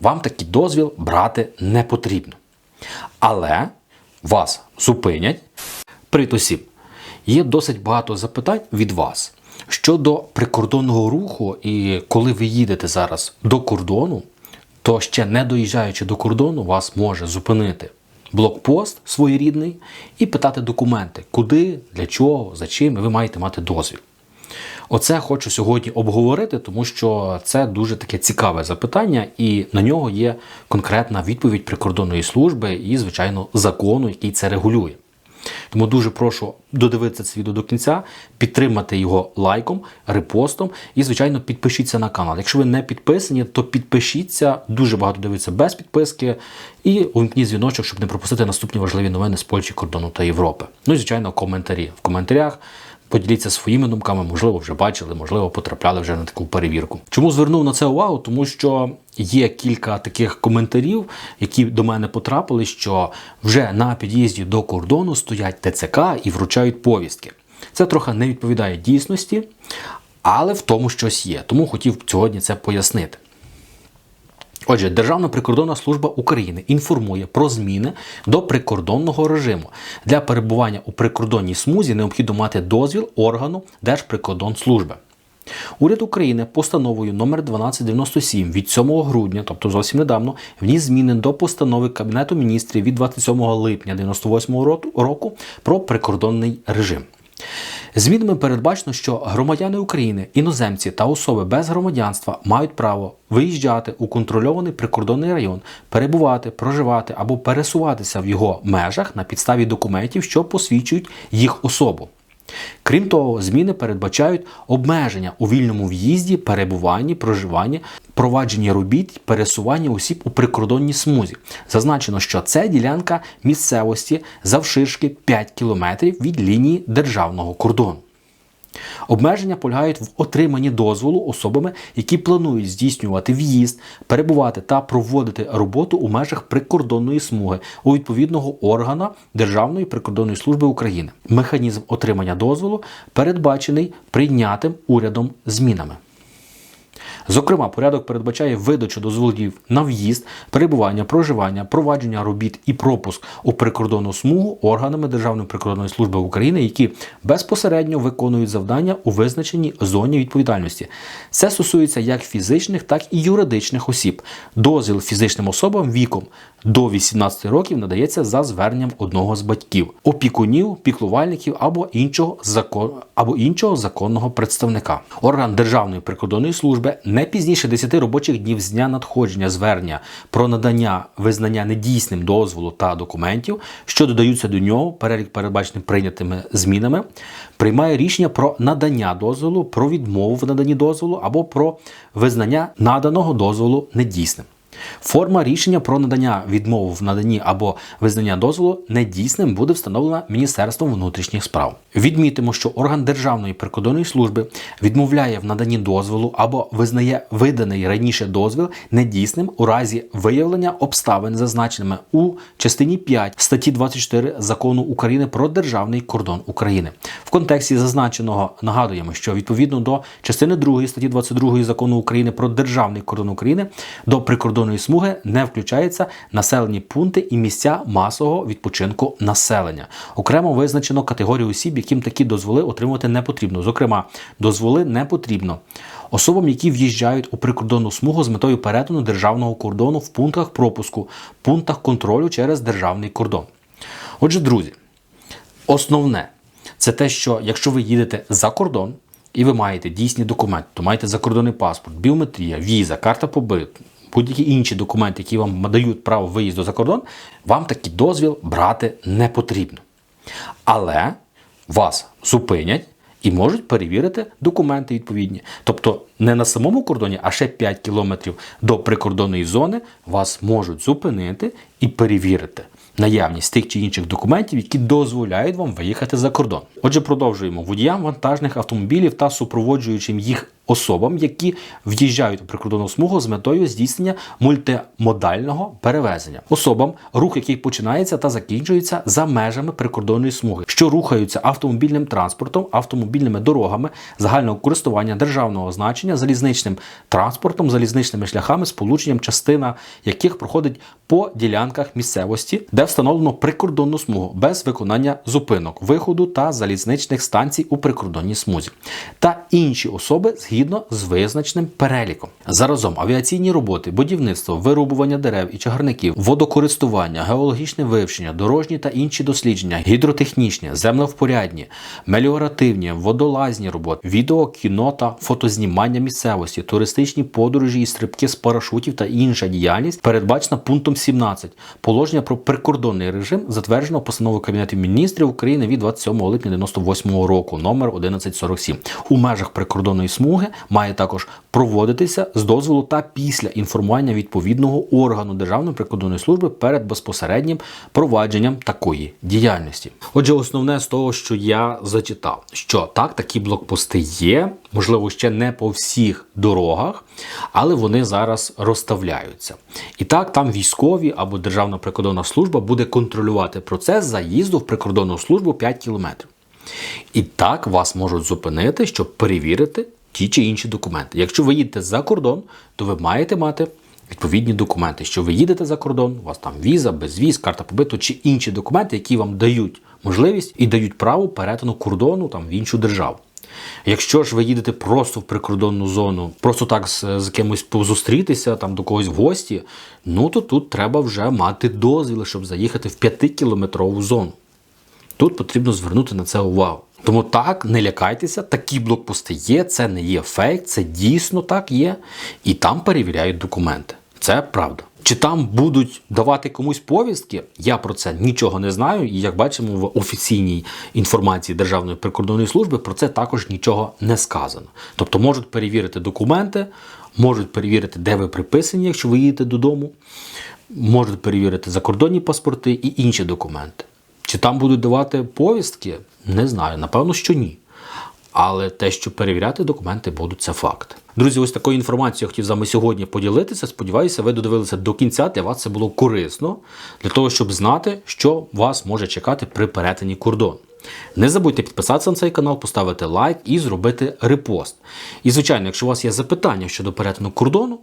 вам такий дозвіл брати не потрібно. Але вас зупинять. Привіт усім! Є досить багато запитань від вас щодо прикордонного руху, і коли ви їдете зараз до кордону, то ще не доїжджаючи до кордону, вас може зупинити блокпост своєрідний і питати документи, куди, для чого, за чим, і ви маєте мати дозвіл. Оце хочу сьогодні обговорити, тому що це дуже таке цікаве запитання, і на нього є конкретна відповідь прикордонної служби і, звичайно, закону, який це регулює. Тому дуже прошу додивитися це відео до кінця, підтримати його лайком, репостом і, звичайно, підпишіться на канал. Якщо ви не підписані, то підпишіться, дуже багато дивиться без підписки, і увімкніть дзвіночок, щоб не пропустити наступні важливі новини з Польщі, кордону та Європи. Ну і, звичайно, коментарі. В коментарях Поділіться своїми думками, можливо, вже бачили, можливо, потрапляли вже на таку перевірку. Чому звернув на це увагу? Тому що є кілька таких коментарів, які до мене потрапили, що вже на під'їзді до кордону стоять ТЦК і вручають повістки. Це трохи не відповідає дійсності, але в тому щось є. Тому хотів сьогодні це пояснити. Отже, Державна прикордонна служба України інформує про зміни до прикордонного режиму. Для перебування у прикордонній смузі необхідно мати дозвіл органу Держприкордонслужби. Уряд України постановою номер 1297 від 7 грудня, тобто зовсім недавно, вніс зміни до постанови Кабінету міністрів від 27 липня 1998 року про прикордонний режим. Змінами передбачено, що громадяни України, іноземці та особи без громадянства мають право виїжджати у контрольований прикордонний район, перебувати, проживати або пересуватися в його межах на підставі документів, що посвідчують їх особу. Крім того, зміни передбачають обмеження у вільному в'їзді, перебуванні, проживанні, провадженні робіт, пересування осіб у прикордонній смузі. Зазначено, що це ділянка місцевості завширшки 5 км від лінії державного кордону. Обмеження полягають в отриманні дозволу особами, які планують здійснювати в'їзд, перебувати та проводити роботу у межах прикордонної смуги у відповідного органа Державної прикордонної служби України. Механізм отримання дозволу передбачений прийнятим урядом змінами. Зокрема, порядок передбачає видачу дозволів на в'їзд, перебування, проживання, провадження робіт і пропуск у прикордонну смугу органами Державної прикордонної служби України, які безпосередньо виконують завдання у визначеній зоні відповідальності. Це стосується як фізичних, так і юридичних осіб. Дозвіл фізичним особам віком до 18 років надається за зверненням одного з батьків, опікунів, піклувальників або іншого закон або іншого законного представника. Орган Державної прикордонної служби не пізніше 10 робочих днів з дня надходження звернення про надання визнання недійсним дозволу та документів, що додаються до нього, перелік передбачений прийнятими змінами, приймає рішення про надання дозволу, про відмову в наданні дозволу або про визнання наданого дозволу недійсним. Форма рішення про надання відмови в наданні або визнання дозволу недійсним буде встановлена Міністерством внутрішніх справ. Відмітимо, що орган Державної прикордонної служби відмовляє в наданні дозволу або визнає виданий раніше дозвіл недійсним у разі виявлення обставин, зазначеними у частині 5 статті 24 закону України про державний кордон України. В контексті зазначеного нагадуємо, що відповідно до частини 2 статті 22 закону України про державний кордон України до прикордонної смуги не включаються населені пункти і місця масового відпочинку населення. Окремо визначено категорію осіб, яким такі дозволи отримувати не потрібно. Зокрема, дозволи не потрібно. Особам, які в'їжджають у прикордонну смугу з метою перетину державного кордону в пунктах пропуску, пунктах контролю через державний кордон. Отже, друзі, основне це те, що якщо ви їдете за кордон і ви маєте дійсні документи, то маєте закордонний паспорт, біометрія, віза, карта побиту, будь-які інші документи, які вам дають право виїзду за кордон, вам такий дозвіл брати не потрібно. Але вас зупинять і можуть перевірити документи відповідні. Тобто не на самому кордоні, а ще 5 кілометрів до прикордонної зони вас можуть зупинити і перевірити наявність тих чи інших документів, які дозволяють вам виїхати за кордон. Отже, продовжуємо водіям вантажних автомобілів та супроводжуючим їх особам, які в'їжджають у прикордонну смугу з метою здійснення мультимодального перевезення, особам, рух яких починається та закінчується за межами прикордонної смуги, що рухаються автомобільним транспортом, автомобільними дорогами загального користування державного значення, залізничним транспортом, залізничними шляхами, сполученням, частина яких проходить по ділянках місцевості, де встановлено прикордонну смугу без виконання зупинок, виходу та залізничних станцій у прикордонній смузі, та інші особи згідно з визначеним переліком. Заразом авіаційні роботи, будівництво, вирубування дерев і чагарників, водокористування, геологічне вивчення, дорожні та інші дослідження, гідротехнічні, землевпорядні, меліоративні, водолазні роботи, відео, кіно та фотознімання місцевості, туристичні подорожі і стрибки з парашутів та інша діяльність передбачена пунктом 17 положення про прикордонний режим, затвердженого постановою Кабінету міністрів України від 27 липня 98 року, номер 1147. У межах прикордонної смуги має також проводитися з дозволу та після інформування відповідного органу Державної прикордонної служби перед безпосереднім провадженням такої діяльності. Отже, основне з того, що я зачитав, що так, такі блокпости є, можливо, ще не по всіх дорогах, але вони зараз розставляються. І так, там військові або Державна прикордонна служба буде контролювати процес заїзду в прикордонну службу 5 кілометрів. І так вас можуть зупинити, щоб перевірити ті чи інші документи. Якщо ви їдете за кордон, то ви маєте мати відповідні документи. Що ви їдете за кордон, у вас там віза, безвіз, карта побиту чи інші документи, які вам дають можливість і дають право перетину кордону там в іншу державу. Якщо ж ви їдете просто в прикордонну зону, просто так з, з кимось позустрітися, там до когось в гості, ну то тут треба вже мати дозвіл, щоб заїхати в 5-кілометрову зону. Тут потрібно звернути на це увагу. Тому так, не лякайтеся, такі блокпости є, це не є фейк, це дійсно так є. І там перевіряють документи. Це правда. Чи там будуть давати комусь повістки? Я про це нічого не знаю. І як бачимо, в офіційній інформації Державної прикордонної служби про це також нічого не сказано. Тобто можуть перевірити документи, можуть перевірити, де ви приписані, якщо ви їдете додому, можуть перевірити закордонні паспорти і інші документи. Чи там будуть давати повістки? Не знаю. Напевно, що ні. Але те, що перевіряти документи будуть, це факт. Друзі, ось такою інформацією хотів з вами сьогодні поділитися. Сподіваюся, ви додивилися до кінця. Для вас це було корисно для того, щоб знати, що вас може чекати при перетині кордону. Не забудьте підписатися на цей канал, поставити лайк і зробити репост. І, звичайно, якщо у вас є запитання щодо перетину кордону,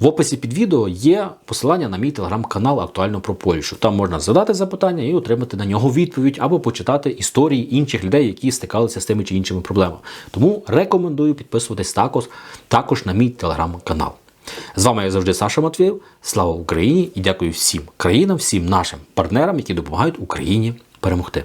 в описі під відео є посилання на мій телеграм-канал Актуально про Польщу. Там можна задати запитання і отримати на нього відповідь або почитати історії інших людей, які стикалися з тими чи іншими проблемами. Тому рекомендую підписуватись також, також на мій телеграм-канал. З вами як завжди Саша Матвєєв. Слава Україні і дякую всім країнам, всім нашим партнерам, які допомагають Україні перемогти.